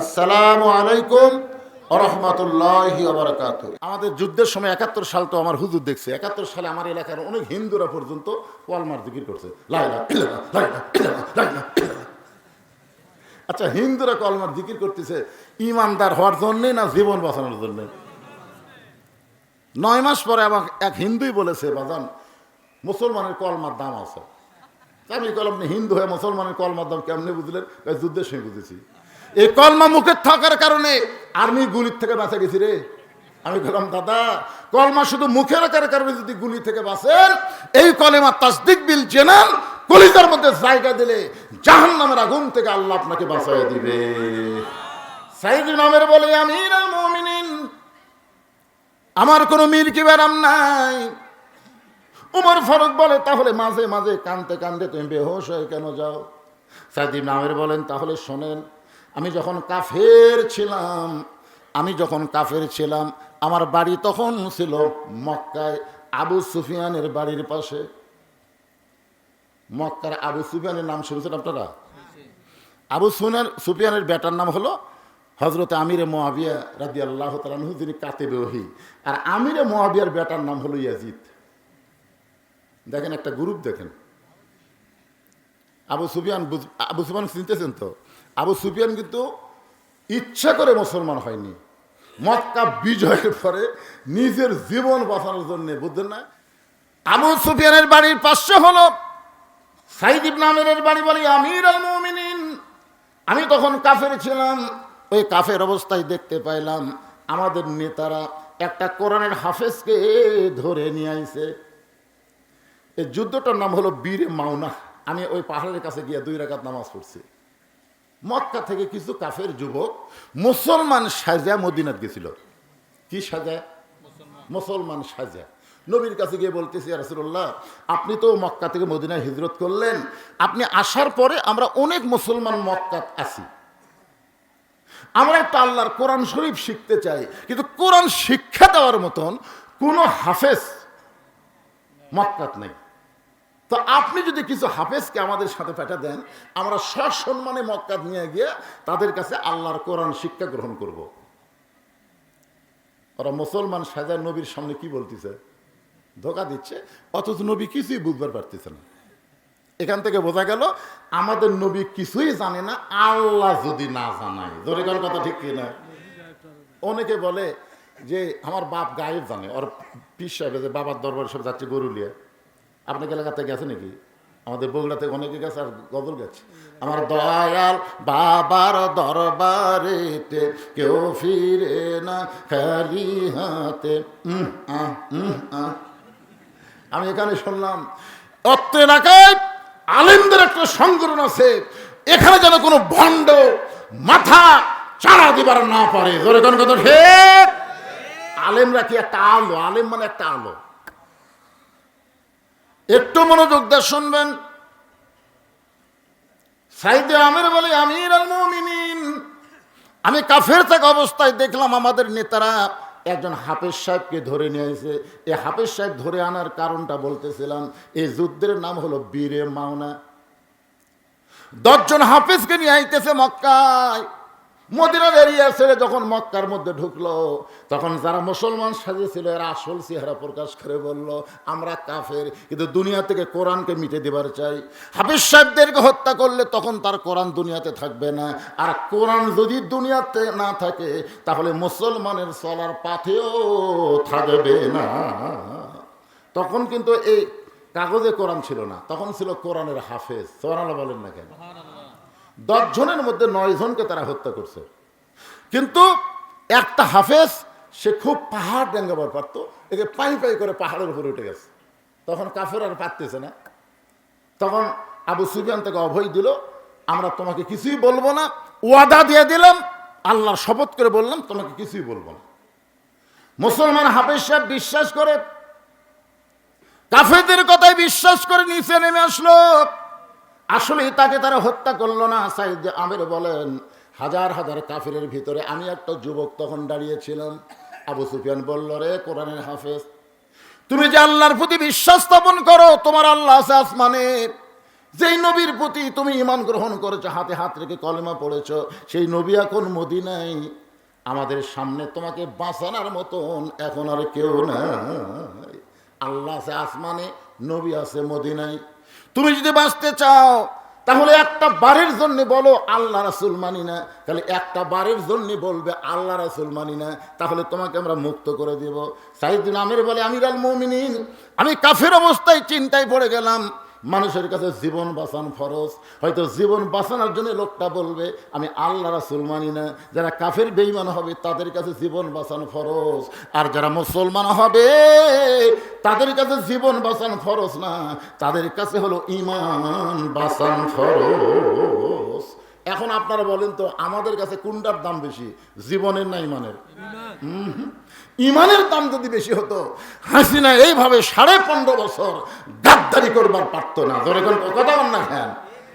আসসালামু আলাইকুম আমাদের যুদ্ধের সময় একাত্তর সাল তো আমার হুজুর দেখছে। একাত্তর সালে আমার এলাকার অনেক হিন্দুরা পর্যন্ত ওয়ালমার জিকির করছে। আচ্ছা হিন্দুরা কলমার জিকির করতেছে ইমানদার হওয়ার জন্যে না জীবন বাঁচানোর জন্যে? নয় মাস পরে আমার এক হিন্দুই বলেছে, বাজান, মুসলমানের কলমার দাম আছে। আমি কলম হিন্দু হয়ে মুসলমানের কলমার দাম কেমনি বুঝলেন? যুদ্ধের সঙ্গে বুঝেছি। এই কলমা মুখে থাকার কারণে আর্মি গুলির থেকে বাঁচা গেছি রে। আমি বললাম, দাদা, কলমা শুধু মুখে রাখার কারণে যদি গুলি থেকে বাঁচেন, এই কলেমা তাসদিক বিল জেনান, কলিজার মধ্যে জায়গা দিলে জাহান নামের আগুন থেকে আল্লাহ আপনাকে বাঁচাই দিবে। নামের বলে মমিনিন, আমার কোনো মির কি ব্যারাম নাই? উমর ফারুক বলে, তাহলে মাঝে মাঝে কানতে কানতে তুমি বেহোশ হয়ে কেন যাও? সাদিম নামের বলেন, তাহলে শোনেন আমি যখন কাফের ছিলাম, আমি যখন কাফের ছিলাম, আমার বাড়ি তখন ছিল মক্কায় আবু সুফিয়ানের বাড়ির পাশে। মক্কার আবু সুফিয়ানের নাম শুনেছেন আপনারা? আবু সুনার সুফিয়ানের বেটার নাম হলো হজরত আমিরে মোয়াবিয়া রাদি আল্লাহ তালু যিনি কাতেবে ওহি। আর আমিরে মোয়াবিয়ার বেটার নাম হলো ইয়াজিদ। দেখেন একটা গ্রুপ দেখেন। আবু সুফিয়ান আবু সুফিয়ান চিনতেছেন তো? আবু সুফিয়ান কিন্তু ইচ্ছা করে মুসলমান হয়নি। মক্কা বিজয়ের পরে নিজের জীবন বাঁচানোর জন্য, বুঝলেন না? আবু সুফিয়ানের বাড়ির পাশে হলো সাইদ ইবনে আমিরের বাড়ি বলি আমির আমি তখন কাফের ছিলাম, ওই কাফের অবস্থায় দেখতে পাইলাম, আমাদের নেতারা একটা কোরআনের হাফেজকে ধরে নিয়ে আইছে। এই যুদ্ধটার নাম হলো বীরে মাওনা। আমি ওই পাহাড়ের কাছে গিয়ে দুই রাকাত নামাজ পড়ছি। মক্কা থেকে কিছু কাফের যুবক মুসলমান সাজা মদিনাত গেছিল। কি সাজা? মুসলমান সাজা। নবীর কাছে গিয়ে বলতেছি রাসুল্লাহ আপনি তো মক্কা থেকে মদিনায় হিজরত করলেন। আপনি আসার পরে আমরা অনেক মুসলমান মক্কাত আছি। আমরা একটা আল্লাহর কোরআন শরীফ শিখতে চাই, কিন্তু কোরআন শিক্ষা দেওয়ার মতন কোনো হাফেজ মক্কাত নেই। তো আপনি যদি কিছু হাফেজকে আমাদের সাথে পাঠা দেন, আমরা সসম্মানে মক্কা নিয়ে গিয়ে তাদের কাছে আল্লাহর কোরআন শিক্ষা গ্রহণ করব। ওরা মুসলমান সাজা নবীর সামনে কি বলতেছে? ধোকা দিচ্ছে, অথচ নবী কিছুই বুঝবার পারতেছে না। এখান থেকে বোঝা গেল, আমাদের নবী কিছুই জানে না, আল্লাহ যদি না জানায়। ধরে গেল কথা ঠিক কিনা? অনেকে বলে যে, আমার বাপ গায়েব জানে। ওর পিস সাহেব যে বাবার দরবারে সব যাচ্ছে গরু গরুলিয়া আপনাকে এলাকাতে গেছে নাকি? আমাদের বগুড়াতে অনেকে গেছে আর গদল গেছে। আমার দয়াল বাবার দরবারেতে কেউ ফিরে না, খালি হাতে। আমি এখানে শুনলাম, অত্র এলাকায় আলেমদের একটা সংগঠন আছে, এখানে যেন কোনো ভণ্ড মাথা চাড়া দিবার না পারে। ধরে কোন কথা ঠিক আলেমরা কি একটা আলো? আলেম মানে একটা আলো। একটু মনোযোগ দিয়ে শুনবেন। সাইদে আমের বলে, আমির আল আমি কাফের থাকা অবস্থায় দেখলাম আমাদের নেতারা একজন হাফেজ সাহেবকে ধরে নিয়ে এই হাফেজ সাহেব ধরে আনার কারণটা বলতেছিলাম এই যুদ্ধের নাম হলো বীরে মাওনা। দশজন হাফেজকে নিয়ে আইতেছে মক্কায়। মদিনার এরিয়া ছেড়ে যখন মক্কার মধ্যে ঢুকলো, তখন যারা মুসলমান সাজেছিল এরা আসল চেহারা প্রকাশ করে বলল, আমরা কাফের, কিন্তু দুনিয়া থেকে কোরআনকে মিটে দেবার চাই। হাফিজ সাহেবদেরকে হত্যা করলে তখন তার কোরআন দুনিয়াতে থাকবে না। আর কোরআন যদি দুনিয়াতে না থাকে, তাহলে মুসলমানের চলার পাথেও থাকবে না। তখন কিন্তু এই কাগজে কোরআন ছিল না, তখন ছিল কোরআনের হাফেজ। সোরালা বলেন না কেন? জনের মধ্যে নয় জনকে তারা হত্যা করছে। কিন্তু একটা হাফেজ, সে খুব পাহাড় ডেঙ্গাবার পারত। একে পাই পাই করে পাহাড়ের উপরে উঠে গেছে। তখন কাফের আর পারতেছে না। তখন আবু সুফিয়ান তাকে অভয় দিল, আমরা তোমাকে কিছুই বলব না। ওয়াদা দিয়ে দিলাম, আল্লাহর শপথ করে বললাম, তোমাকে কিছুই বলব না। মুসলমান হাফেজ সাহেব বিশ্বাস করে কাফেদের কথায় বিশ্বাস করে নিচে নেমে আসলো। আসলে তাকে তারা হত্যা করল না। সাইদ আমের বলেন, হাজার হাজার কাফিরের ভিতরে আমি একটা যুবক তখন দাঁড়িয়েছিলাম। আবু সুফিয়ান বলল, রে কোরআনের হাফেজ, তুমি যে আল্লাহর প্রতি বিশ্বাস স্থাপন করো, তোমার আল্লাহ আছে আসমানে। যেই নবীর প্রতি তুমি ইমান গ্রহণ করেছ, হাতে হাত রেখে কলেমা পড়েছ, সেই নবী এখন মদিনায়। আমাদের সামনে তোমাকে বাঁচানোর মতন এখন আর কেউ না আল্লাহ আছে আসমানে, নবী আছে মদিনায়। তুমি যদি বাঁচতে চাও, তাহলে একটা বারের জন্য বলো, আল্লাহ রাসুল মানি না। তাহলে একটা বারের জন্য বলবে, আল্লাহ রাসুল মানি না। তাহলে তোমাকে আমরা মুক্ত করে দেব। সাইদিন আমের বলে আমির আল আমি কাফের অবস্থায় চিন্তায় পড়ে গেলাম। মানুষের কাছে জীবন বাঁচান ফরজ। হয়তো জীবন বাঁচানোর জন্য লোকটা বলবে, আমি আল্লাহ রাসুল মানি না। যারা কাফের বেইমান হবে, তাদের কাছে জীবন বাঁচান ফরজ। আর যারা মুসলমান হবে, তাদের কাছে জীবন বাঁচান ফরজ না। তাদের কাছে হলো ইমান বাঁচান ফরজ। এখন আপনারা বলেন তো, আমাদের কাছে কোনটার দাম বেশি, জীবনের না ইমানের। ইমানের দাম যদি বেশি হতো, হাসিনা এইভাবে সাড়ে পনেরো বছর গাদ্দারি করবার পারতো না। ধরে কোন কথা না খান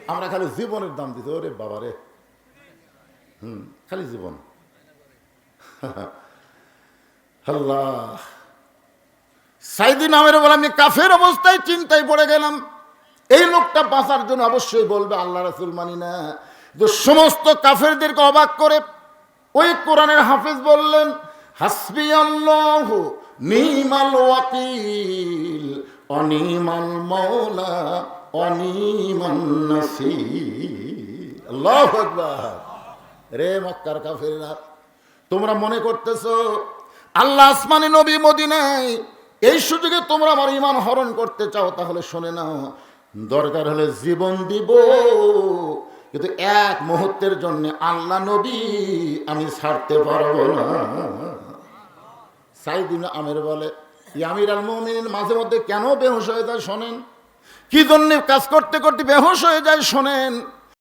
আমরা খালি জীবনের দাম দিতে ওরে বাবারে হুম, খালি জীবন। আল্লাহ। সাইদিন আমের বলে, আমি কাফের অবস্থায় চিন্তায় পড়ে গেলাম। এই লোকটা বাঁচার জন্য অবশ্যই বলবে, আল্লাহ রাসুল মানি না। যে সমস্ত কাফেরদেরকে অবাক করে ওই কোরআনের হাফিজ বললেন হাসবি রে তোমরা মনে করতেছো, আল্লাহ আসমানি নবী মদিনায় এই সুযোগে তোমরা আমার ইমান হরণ করতে চাও, তাহলে শুনে নাও, দরকার হলে জীবন দিব। কিন্তু এক মুহূর্তের জন্য আল্লাহ নবী আমি ছাড়তে পারব না। সাইদিন আমের বলে ইয়ামির আল মোমিনের মাঝে মধ্যে কেন বেহস হয়ে যায় শোনেন? কি জন্য কাজ করতে করতে বেহস হয়ে যায় শোনেন?